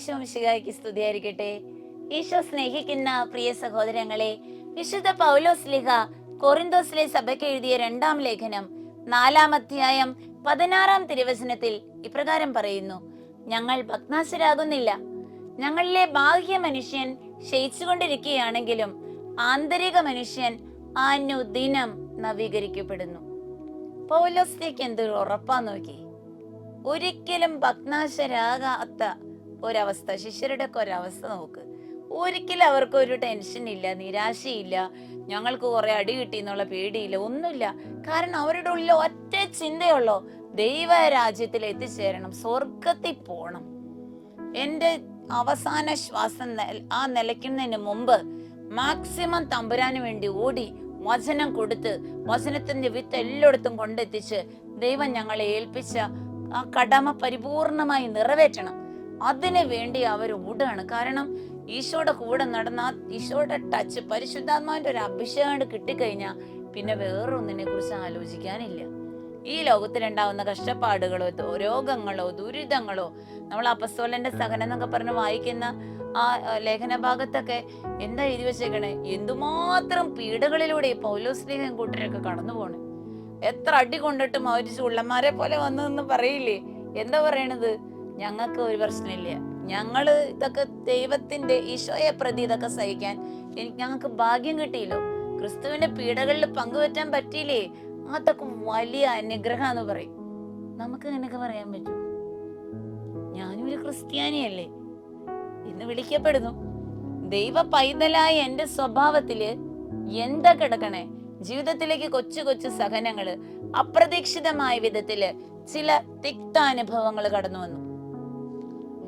ഈശോ മിശിഹായ്ക്ക് സ്തുതിയായിരിക്കട്ടെ. ഈശോ സ്നേഹിക്കുന്ന പ്രിയ സഹോദരങ്ങളെ വിശുദ്ധ പൗലോസ് ലിഹ കൊറിന്തോസിലെ സഭയ്ക്ക് എഴുതിയ രണ്ടാം ലേഖനം നാലാം അധ്യായം പതിനാറാം തിരുവചനത്തിൽ ഇപ്രകാരം പറയുന്നു. ഞങ്ങൾ ഭഗ്നാശരാകുന്നില്ല. ഞങ്ങളിലെ ബാഹ്യ മനുഷ്യൻ ക്ഷയിച്ചുകൊണ്ടിരിക്കുകയാണെങ്കിലും ആന്തരിക മനുഷ്യൻ അനുദിനം നവീകരിക്കപ്പെടുന്നു. പൗലോസിലേക്ക് എന്തൊരു ഉറപ്പാ നോക്കി. ഒരിക്കലും ഭഗ്നാശരാകാത്ത ഒരവസ്ഥ ശിഷ്യരുടെ ഒക്കെ ഒരവസ്ഥ നോക്ക്. ഒരിക്കലും അവർക്ക് ഒരു ടെൻഷൻ ഇല്ല നിരാശയില്ല. ഞങ്ങൾക്ക് കുറെ അടി കിട്ടി എന്നുള്ള പേടിയില്ല ഒന്നുമില്ല. കാരണം അവരുടെ ഉള്ളിൽ ഒറ്റ ചിന്തയുള്ളോ ദൈവ രാജ്യത്തിൽ എത്തിച്ചേരണം സ്വർഗത്തിൽ പോണം. എന്റെ അവസാന ശ്വാസം ആ നിലയ്ക്കുന്നതിന് മുമ്പ് മാക്സിമം തമ്പുരാന് വേണ്ടി ഓടി വചനം കൊടുത്ത് വചനത്തിന്റെ വിത്ത് എല്ലായിടത്തും കൊണ്ടെത്തിച്ച് ദൈവം ഞങ്ങളെ ഏൽപ്പിച്ച ആ കടമ പരിപൂർണമായി നിറവേറ്റണം. അതിനു വേണ്ടി അവർ ഓടുകയാണ്. കാരണം ഈശോയുടെ കൂടെ നടന്ന ഈശോയുടെ ടച്ച് പരിശുദ്ധാത്മാവിന്റെ ഒരു അഭിഷേകം കിട്ടിക്കഴിഞ്ഞാൽ പിന്നെ വേറൊന്നിനെ കുറിച്ച് ആലോചിക്കാനില്ല. ഈ ലോകത്തിലുണ്ടാവുന്ന കഷ്ടപ്പാടുകളോ രോഗങ്ങളോ ദുരിതങ്ങളോ നമ്മൾ അപ്പസ്തോലന്റെ സഹനം എന്നൊക്കെ പറഞ്ഞ് വായിക്കുന്ന ആ ലേഖന ഭാഗത്തൊക്കെ എന്താ എഴുതി വെച്ചേക്കണേ? എന്തുമാത്രം പീഡകളിലൂടെ ഈ സ്നേഹം കൂട്ടരൊക്കെ കടന്നു പോണേ. എത്ര അടി കൊണ്ടിട്ടും അവർ ചുള്ളന്മാരെ പോലെ വന്നതെന്ന് പറയില്ലേ? എന്താ പറയണത്? ഞങ്ങൾക്ക് ഒരു പ്രശ്നമില്ല. ഞങ്ങൾ ഇതൊക്കെ ദൈവത്തിന്റെ ഈശോയെ പ്രതി ഇതൊക്കെ സഹിക്കാൻ എനിക്ക് ഞങ്ങൾക്ക് ഭാഗ്യം കിട്ടിയില്ലോ. ക്രിസ്തുവിന്റെ പീഡകളിൽ പങ്കുവറ്റാൻ പറ്റിയില്ലേ? അതൊക്കെ വലിയ അനുഗ്രഹം എന്ന് പറയും. നമുക്ക് അങ്ങനെയൊക്കെ പറയാൻ പറ്റും. ഞാനും ഒരു ക്രിസ്ത്യാനിയല്ലേ? ഇന്ന് വിളിക്കപ്പെടുന്നു. ദൈവ പൈതലായ എന്റെ സ്വഭാവത്തിൽ എന്താ കിടക്കണേ? ജീവിതത്തിലേക്ക് കൊച്ചു കൊച്ചു സഹനങ്ങൾ അപ്രതീക്ഷിതമായ വിധത്തിൽ ചില തിക്താനുഭവങ്ങൾ കടന്നു വന്നു.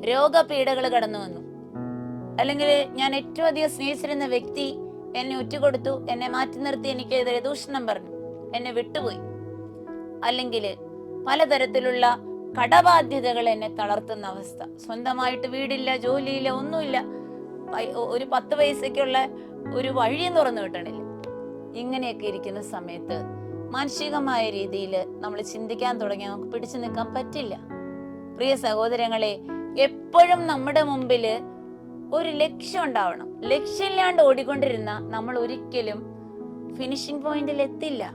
രോഗപീഠകൾ കടന്നു വന്നു. അല്ലെങ്കിൽ ഞാൻ ഏറ്റവും അധികം സ്നേഹിച്ചിരുന്ന വ്യക്തി എന്നെ ഒറ്റുകൊടുത്തു എന്നെ മാറ്റി നിർത്തി എനിക്കെതിരെ ദൂഷണം പറഞ്ഞു എന്നെ വിട്ടുപോയി. അല്ലെങ്കിൽ പലതരത്തിലുള്ള കടബാധ്യതകൾ എന്നെ തളർത്തുന്ന അവസ്ഥ. സ്വന്തമായിട്ട് വീടില്ല ജോലിയില്ല ഒന്നുമില്ല. ഒരു പത്ത് പൈസയ്ക്കുള്ള ഒരു വഴിയും തുറന്നു കിട്ടണില്ല ഇങ്ങനെയൊക്കെ ഇരിക്കുന്ന സമയത്ത് മാനസികമായ രീതിയിൽ നമ്മൾ ചിന്തിക്കാൻ തുടങ്ങിയ നമുക്ക് പിടിച്ചു നിൽക്കാൻ പറ്റില്ല. പ്രിയ സഹോദരങ്ങളെ എപ്പോഴും നമ്മുടെ മുമ്പിൽ ഒരു ലക്ഷ്യം ഉണ്ടാവണം. ലക്ഷ്യമില്ലാണ്ട് ഓടിക്കൊണ്ടിരുന്ന നമ്മൾ ഒരിക്കലും ഫിനിഷിംഗ് പോയിന്റിൽ എത്തില്ല.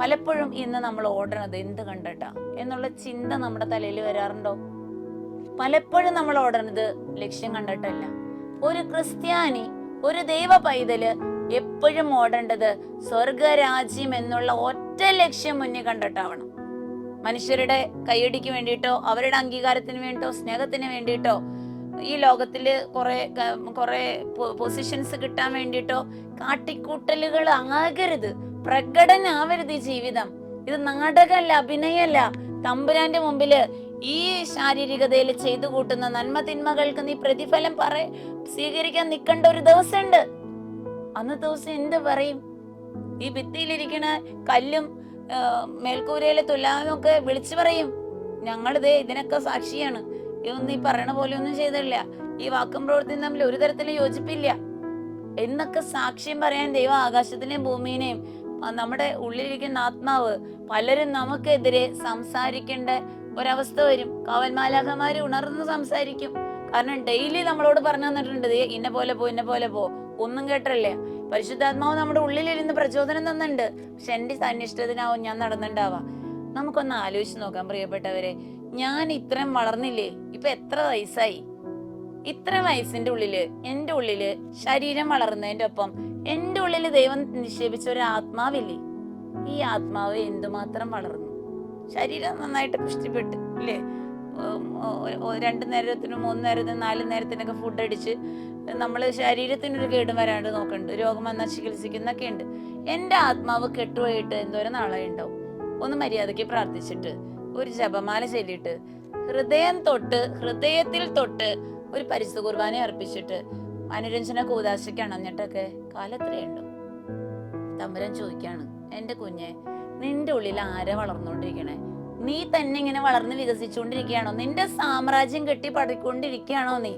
പലപ്പോഴും ഇന്ന് നമ്മൾ ഓടണത് എന്ത് കണ്ടിട്ടാ? എന്നുള്ള ചിന്ത നമ്മുടെ തലയിൽ വരാറുണ്ടോ? പലപ്പോഴും നമ്മൾ ഓടണത് ലക്ഷ്യം കണ്ടിട്ടല്ല. ഒരു ക്രിസ്ത്യാനി ഒരു ദൈവ പൈതൽ എപ്പോഴും ഓടേണ്ടത് സ്വർഗരാജ്യം എന്നുള്ള ഒറ്റ ലക്ഷ്യം മുന്നിൽ കണ്ടിട്ടാവണം. മനുഷ്യരുടെ കൈയടിക്ക് വേണ്ടിയിട്ടോ അവരുടെ അംഗീകാരത്തിന് വേണ്ടിയിട്ടോ സ്നേഹത്തിന് വേണ്ടിയിട്ടോ ഈ ലോകത്തിൽ കുറെ കുറെ പൊസിഷൻസ് കിട്ടാൻ വേണ്ടിയിട്ടോ കാട്ടിക്കൂട്ടലുകൾ ആകരുത്. പ്രകടനാവരുത് ഈ ജീവിതം. ഇത് നാടകമല്ല അഭിനയമല്ല. തമ്പുരാന്റെ മുമ്പിൽ ഈ ശാരീരികതയിൽ ചെയ്തു കൂട്ടുന്ന നന്മ തിന്മകൾക്ക് നീ പ്രതിഫലം പറ സ്വീകരിക്കാൻ നിൽക്കേണ്ട ഒരു ദിവസമുണ്ട്. അന്ന് ദിവസം എന്ത് പറയും? ഈ ഭിത്തിയിലിരിക്കണ കല്ലും മേൽക്കൂരയിലെ തുലാമൊക്കെ വിളിച്ചു പറയും. ഞങ്ങളിതേ ഇതിനൊക്കെ സാക്ഷിയാണ്. ഇതൊന്നും ഈ പറയണ പോലെ ഒന്നും ചെയ്തില്ല. ഈ വാക്കും പ്രവൃത്തിയും തമ്മിൽ ഒരു തരത്തിലും യോജിപ്പില്ല. എന്നൊക്കെ സാക്ഷ്യം പറയാൻ ദൈവം ആകാശത്തിനെയും ഭൂമിനെയും നമ്മുടെ ഉള്ളിലിരിക്കുന്ന ആത്മാവ് പലരും നമുക്കെതിരെ സംസാരിക്കേണ്ട ഒരവസ്ഥ വരും. കാവൽമാലാഖമാര് ഉണർന്ന് സംസാരിക്കും. കാരണം ഡെയിലി നമ്മളോട് പറഞ്ഞു തന്നിട്ടുണ്ട് ഇന്ന പോലെ പോ ഇന്ന പോലെ പോ. ഒന്നും കേട്ടല്ലേ? പരിശുദ്ധാത്മാവ് നമ്മുടെ ഉള്ളിലിരുന്ന് പ്രചോദനം തന്നുണ്ട് പക്ഷെ എന്റെ സന്നിഷ്ടത്തിനാവും ഞാൻ നടന്നുണ്ടാവാ. നമുക്കൊന്ന് ആലോചിച്ച് നോക്കാം പ്രിയപ്പെട്ടവരെ. ഞാൻ ഇത്രയും വളർന്നില്ലേ? ഇപ്പൊ എത്ര വയസ്സായി? ഇത്ര വയസ്സിന്റെ ഉള്ളിൽ എന്റെ ഉള്ളിൽ ശരീരം വളർന്നതിന്റെ ഒപ്പം എന്റെ ഉള്ളിൽ ദൈവം നിക്ഷേപിച്ച ഒരു ആത്മാവില്ലേ? ഈ ആത്മാവ് എന്തുമാത്രം വളർന്നു? ശരീരം നന്നായിട്ട് പുഷ്ടിപ്പെട്ട് ഒ- രണ്ട് നേരത്തിനും മൂന്ന് നേരത്തിനും നാല് നേരത്തിനൊക്കെ ഫുഡ് അടിച്ച് നമ്മൾ ശരീരത്തിനൊരു കേടും വരാണ്ട് നോക്കുന്നുണ്ട് രോഗം വന്നാൽ ചികിത്സിക്കുന്നൊക്കെ ഉണ്ട്. എന്റെ ആത്മാവ് കെട്ടുപോയിട്ട് എന്തോരം നാളെ ഉണ്ടാവും? ഒന്ന് മര്യാദയ്ക്ക് പ്രാർത്ഥിച്ചിട്ട് ഒരു ജപമാല ചൊല്ലിയിട്ട് ഹൃദയം തൊട്ട് ഹൃദയത്തിൽ തൊട്ട് ഒരു പരിശുദ്ധ കുർബാന അർപ്പിച്ചിട്ട് അനുരഞ്ജന അണഞ്ഞിട്ടൊക്കെ കാലത്രയുണ്ടോ? തമ്പുരൻ ചോദിക്കാണ് എന്റെ കുഞ്ഞെ നിന്റെ ഉള്ളിൽ ആരെ വളർന്നുകൊണ്ടിരിക്കണേ? നീ തന്നെ ഇങ്ങനെ വളർന്ന് വികസിച്ചുകൊണ്ടിരിക്കുകയാണോ? നിന്റെ സാമ്രാജ്യം കെട്ടി പടിക്കൊണ്ടിരിക്കുകയാണോ നീ?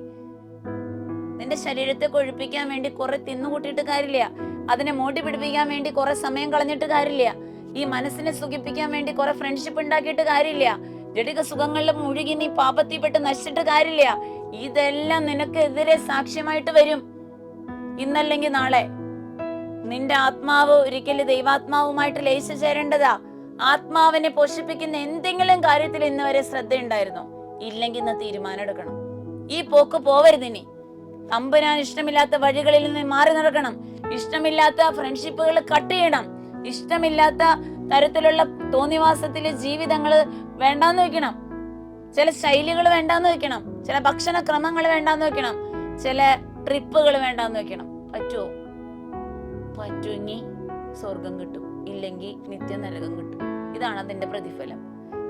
നിന്റെ ശരീരത്തെ കൊഴുപ്പിക്കാൻ വേണ്ടി കുറെ തിന്നുകൂട്ടിയിട്ട് കാര്യമില്ല. അതിനെ മോട്ടി പിടിപ്പിക്കാൻ വേണ്ടി കുറെ സമയം കളഞ്ഞിട്ട് കാര്യമില്ല. ഈ മനസ്സിനെ സുഖിപ്പിക്കാൻ വേണ്ടി കുറെ ഫ്രണ്ട്ഷിപ്പ് ഉണ്ടാക്കിയിട്ട് കാര്യമില്ല. ജടിക സുഖങ്ങളിൽ മുഴുകി നീ പാപത്തിപ്പെട്ട് നശിച്ചിട്ട് കാര്യമില്ല. ഇതെല്ലാം നിനക്കെതിരെ സാക്ഷ്യമായിട്ട് വരും. ഇന്നല്ലെങ്കിൽ നാളെ. നിന്റെ ആത്മാവ് ഒരിക്കലും ദൈവാത്മാവുമായിട്ട് ലയിച്ചു ചേരേണ്ടതാ. ആത്മാവിനെ പോഷിപ്പിക്കുന്ന എന്തെങ്കിലും കാര്യത്തിൽ ഇന്ന് വരെ ശ്രദ്ധയുണ്ടായിരുന്നോ? ഇല്ലെങ്കിൽ ഇന്ന് തീരുമാനം എടുക്കണം. ഈ പോക്ക് പോവരുതിനി തമ്പുരാൻ ഇഷ്ടമില്ലാത്ത വഴികളിൽ നിന്ന് മാറി നടക്കണം. ഇഷ്ടമില്ലാത്ത ഫ്രണ്ട്ഷിപ്പുകൾ കട്ട് ചെയ്യണം. ഇഷ്ടമില്ലാത്ത തരത്തിലുള്ള തോന്നിവാസത്തിലെ ജീവിതങ്ങൾ വേണ്ടാന്ന് വെക്കണം. ചില ശൈലികൾ വേണ്ടാന്ന് വെക്കണം. ചില ഭക്ഷണ ക്രമങ്ങൾ വേണ്ടാന്ന് വെക്കണം. ചില ട്രിപ്പുകൾ വേണ്ടാന്ന് വെക്കണം. പറ്റുമോ പറ്റുമെങ്കിൽ സ്വർഗം കിട്ടും. ഇല്ലെങ്കിൽ നിത്യം നരകം കിട്ടും. ഇതാണ് അതിന്റെ പ്രതിഫലം.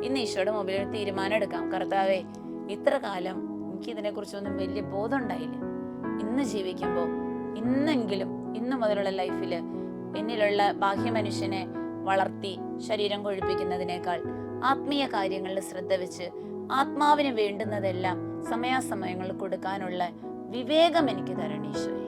ഇന്ന് ഈശോയുടെ മൊബൈലിൽ തീരുമാനം എടുക്കാം. കർത്താവേ ഇത്ര കാലം എനിക്ക് ഇതിനെ കുറിച്ചൊന്നും വലിയ ബോധം ഉണ്ടായില്ല. ഇന്ന് ജീവിക്കുമ്പോൾ ഇന്നെങ്കിലും ഇന്ന് മുതലുള്ള ലൈഫിൽ എന്നിലുള്ള ബാഹ്യ മനുഷ്യനെ വളർത്തി ശരീരം കൊഴുപ്പിക്കുന്നതിനേക്കാൾ ആത്മീയ കാര്യങ്ങളിൽ ശ്രദ്ധ വെച്ച് ആത്മാവിന് വേണ്ടുന്നതെല്ലാം സമയാസമയങ്ങളിൽ കൊടുക്കാനുള്ള വിവേകം എനിക്ക് തരണീശ്വരി